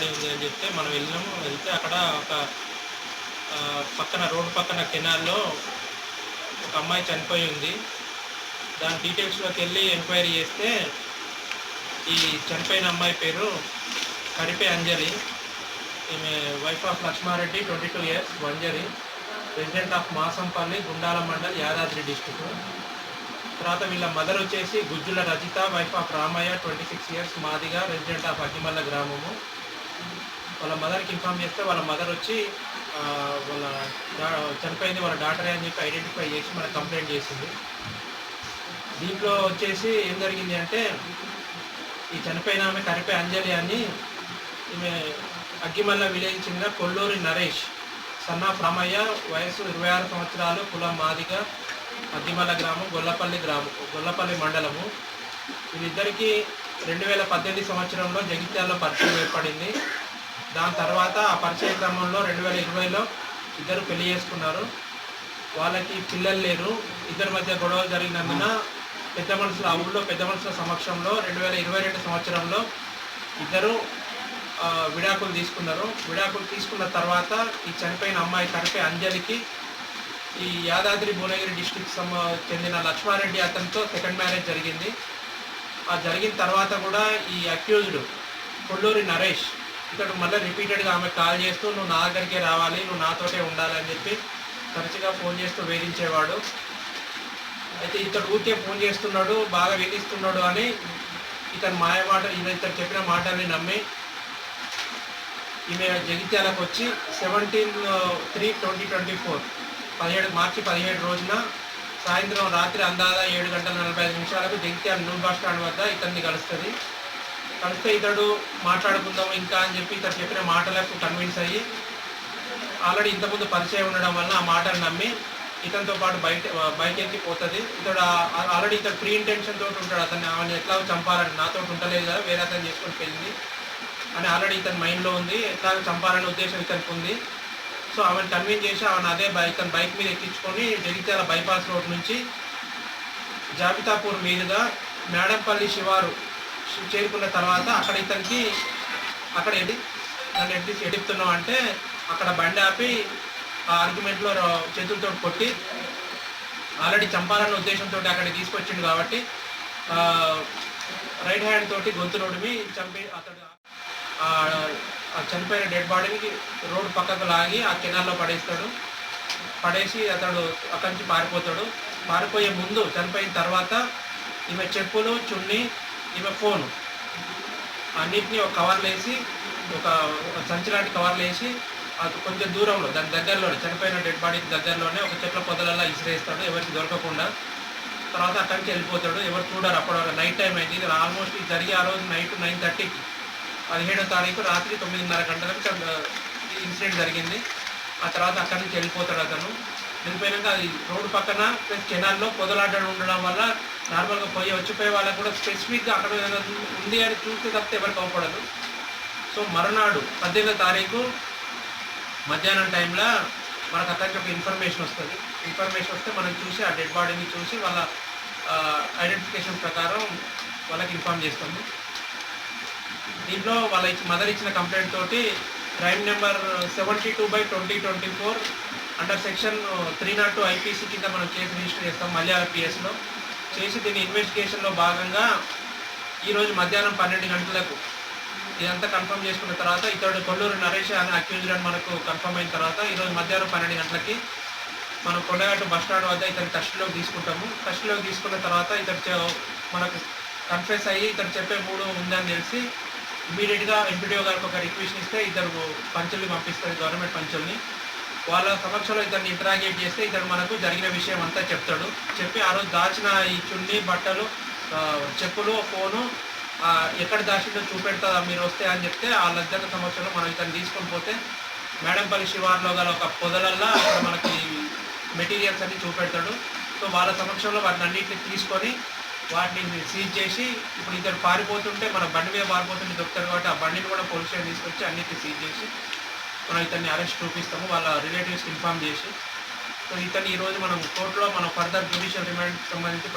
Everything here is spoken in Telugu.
ఖాళీ ఉంది అని చెప్తే మనం వెళ్ళినాము. వెళ్తే అక్కడ ఒక పక్కన రోడ్డు పక్కన కెనాల్లో ఒక అమ్మాయి చనిపోయి ఉంది. దాని డీటెయిల్స్లోకి వెళ్ళి ఎంక్వైరీ చేస్తే ఈ చనిపోయిన అమ్మాయి పేరు కరిపే అంజలి. ఈమె wife of Lakshmareddy twenty two years Vanjari resident of Masampalli Gundala mandal Yadadri district తర్వాత వీళ్ళ మదర్ వచ్చేసి Gujjula Rajitha wife of Ramaiah twenty six years Madiga resident of Aggimalla గ్రామము. వాళ్ళ మదర్కి ఇన్ఫామ్ చేస్తే వాళ్ళ మదర్ వచ్చి వాళ్ళ చనిపోయింది వాళ్ళ డాటరే అని చెప్పి ఐడెంటిఫై చేసి మనకు కంప్లైంట్ చేసింది. దీంట్లో వచ్చేసి ఏం జరిగింది అంటే ఈ చనిపోయిన ఆమె కరిపే అంజలి అని ఈమె అగ్గిమల్ల విలేజ్ చెందిన కొల్లూరి నరేష్ సన్నా రామయ్య వయసు ఇరవై ఆరు సంవత్సరాలు కులం మాదిగ అగ్గిమల్ల గ్రామం గొల్లపల్లి గ్రామం గొల్లపల్లి మండలము. వీళ్ళిద్దరికీ రెండు వేల పద్దెనిమిది సంవత్సరంలో జగిత్యాలలో పరిచయం ఏర్పడింది. దాని తర్వాత ఆ పరిచయ క్రమంలో రెండు వేల ఇరవైలో ఇద్దరు పెళ్ళి చేసుకున్నారు. వాళ్ళకి పిల్లలు లేరు. ఇద్దరి మధ్య గొడవలు జరిగినందున పెద్ద మనుషుల ఆ ఊళ్ళో పెద్ద మనుషుల సమక్షంలో రెండు వేల ఇరవై రెండు సంవత్సరంలో ఇద్దరు విడాకులు తీసుకున్నారు. విడాకులు తీసుకున్న తర్వాత ఈ చనిపోయిన అమ్మాయి కరిపే అంజలికి ఈ యాదాద్రి భువనగిరి డిస్టిక్ చెందిన లక్ష్మారెడ్డి అతనితో సెకండ్ మ్యారేజ్ జరిగింది. ఆ జరిగిన తర్వాత కూడా ఈ అక్యూజ్డ్ కొల్లూరి నరేష్ ఇతడు మళ్ళీ రిపీటెడ్గా ఆమె కాల్ చేస్తూ నువ్వు నా దగ్గరికే రావాలి నువ్వు నాతోటే ఉండాలని చెప్పి తరచుగా ఫోన్ చేస్తూ వేధించేవాడు. అయితే ఇతడు ఊరికే ఫోన్ చేస్తున్నాడు బాగా వేధిస్తున్నాడు అని ఇతను మాయ మాట ఇతను చెప్పిన మాటల్ని నమ్మి ఈమె జగిత్యాలకు వచ్చి seventeen three twenty twenty four పదిహేడు మార్చి పదిహేడు రోజున సాయంత్రం రాత్రి అందాదా ఏడు గంటల నలభై ఐదు నిమిషాలకు జగిత్యాల న్యూ బస్ స్టాండ్ వద్ద ఇతన్ని కలుస్తుంది. కలిస్తే ఇతడు మాట్లాడుకుందాం ఇంకా అని చెప్పి ఇతడు చెప్పిన మాటలకు కన్విన్స్ అయ్యి ఆల్రెడీ ఇంతకుముందు పరిచయం ఉండడం వల్ల ఆ మాటలు నమ్మి ఇతనితో పాటు బయట బైక్ ఎక్కి పోతుంది. ఇతడు ఆల్రెడీ ఇతడు ప్రీ ఇంటెన్షన్ తోటి ఉంటాడు. అతన్ని ఆమెను ఎట్లా చంపాలని నాతో ఉండలేదు కదా వేరే అతను చేసుకొని పోయింది అని ఆల్రెడీ ఇతని మైండ్లో ఉంది. ఎట్లా చంపాలనే ఉద్దేశం ఇతనికి ఉంది. సో ఆమెను కన్విన్స్ చేసి ఆమెను అదే బైక్ ఇతను బైక్ మీద ఎక్కించుకొని జగిత్యాల బైపాస్ రోడ్ నుంచి జాబితాపూర్ మీదుగా మేడంపల్లి శివారు చేరుకున్న తర్వాత అక్కడ ఇతనికి అక్కడ ఎడి నన్ను ఎడి ఎడిపుతున్నావు అంటే అక్కడ బండి ఆపి ఆ ఆర్గ్యుమెంట్లో చేతులతో కొట్టి ఆల్రెడీ చంపాలన్న ఉద్దేశంతో అక్కడ తీసుకొచ్చిండు కాబట్టి రైట్ హ్యాండ్ తోటి గొంతు నొడిమి చంపి అతడు ఆ చనిపోయిన డెడ్ బాడీని రోడ్డు పక్కకు లాగి ఆ కెనాల్లో పడేస్తాడు. పడేసి అతడు అక్కడి నుంచి పారిపోతాడు. పారిపోయే ముందు చనిపోయిన తర్వాత ఈమె చెప్పులు చున్నీ ఈమె ఫోను. అన్నిటినీ ఒక కవర్లు వేసి ఒక ఒక సంచి లాంటి కవర్లు వేసి అది కొంచెం దూరంలో దాని దగ్గరలోనే చనిపోయిన డెడ్ బాడీకి దగ్గరలోనే ఒక చెట్ల పొదలల్లా ఇసిరేస్తాడు. ఎవరికి దొరకకుండా. తర్వాత అక్కడి నుంచి వెళ్ళిపోతాడు. ఎవరు చూడరు అప్పుడు నైట్ టైం అయింది. ఇది ఆల్మోస్ట్ ఇది జరిగే ఆ రోజు నైట్ నైన్ థర్టీకి పదిహేడో తారీఖు రాత్రి తొమ్మిదిన్నర గంటలకు ఇన్సిడెంట్ జరిగింది. ఆ తర్వాత అక్కడి నుంచి వెళ్ళిపోతాడు అతను. వెళ్ళిపోయినాక అది రోడ్డు పక్కన ప్లస్ కెనాల్లో పొదలాటలు ఉండడం వల్ల నార్మల్గా పోయి వచ్చిపోయే వాళ్ళకి కూడా స్పెసిఫిక్గా అక్కడ ఏదైనా ఉంది అని చూస్తే తప్పితే ఎవరు అవపడదు సో మరునాడు పద్దెనిమిదో తారీఖు మధ్యాహ్నం టైంలో మనకు అక్కడికి ఒక ఇన్ఫర్మేషన్ వస్తుంది. ఇన్ఫర్మేషన్ వస్తే మనం చూసి ఆ డెడ్ బాడీని చూసి వాళ్ళ ఐడెంటిఫికేషన్ ప్రకారం వాళ్ళకి ఇన్ఫామ్ చేస్తాము. దీంట్లో వాళ్ళ మదర్ ఇచ్చిన కంప్లైంట్ తోటి crime number seventy two by twenty twenty four under section three not two IPC కింద మనం కేసు రిజిస్టర్ చేస్తాం. మలయాళ పిఎస్లో చేసి దీని ఇన్వెస్టిగేషన్లో భాగంగా ఈరోజు మధ్యాహ్నం పన్నెండు గంటలకు ఇదంతా కన్ఫర్మ్ చేసుకున్న తర్వాత ఇతడు కొల్లూరు నరేష్ అని అక్యూజ్డ్ అని మనకు కన్ఫర్మ్ అయిన తర్వాత ఈరోజు మధ్యాహ్నం పన్నెండు గంటలకి మనం కొండగట్టు బస్ స్టాండ్ వద్ద ఇతని కస్టడీలోకి తీసుకుంటాము. కస్టడీలోకి తీసుకున్న తర్వాత ఇతడు మనకు కన్ఫెస్ అయ్యి ఇతడు చెప్పే మూడు ఉందని తెలిసి ఇమీడియట్గా ఎంపీడీఓ గారికి ఒక రిక్వెస్ట్ ఇస్తే ఇద్దరు పంచుల్ని పంపిస్తారు గవర్నమెంట్ పంచుల్ని. వాళ్ళ సమక్షంలో ఇతన్ని ఇంటరాగేట్ చేస్తే ఇతడు మనకు జరిగిన విషయం అంతా చెప్తాడు. చెప్పి ఆ రోజు దాచిన ఈ చున్నీ బట్టలు చెప్పులు ఫోను ఎక్కడ దాచిందో చూపెడతా మీరు వస్తే అని చెప్తే ఆ వాళ్ళిద్దరి సమక్షంలో మనం ఇతను తీసుకొని పోతే మేడంపల్లి శివార్లో గల ఒక పొదలల్లా అక్కడ మనకి మెటీరియల్స్ అన్ని చూపెడతాడు. సో వాళ్ళ సమక్షంలో వాటిని అన్నింటిని తీసుకొని వాటిని సీజ్ చేసి ఇప్పుడు ఇద్దరు పారిపోతుంటే మన బండి మీద పారిపోతుంటే దొరుకుతారు కాబట్టి ఆ బండిని కూడా పోలీస్ స్టేషన్ తీసుకొచ్చి అన్నిటిని సీజ్ చేసి మనం ఇతన్ని అరెస్ట్ చూపిస్తాము వాళ్ళ రిలేటివ్స్కి ఇన్ఫామ్ చేసి. సో ఇతన్ని ఈరోజు మనం కోర్టులో మనం ఫర్దర్ జ్యుడిషియల్ రిమాండ్కి సంబంధించి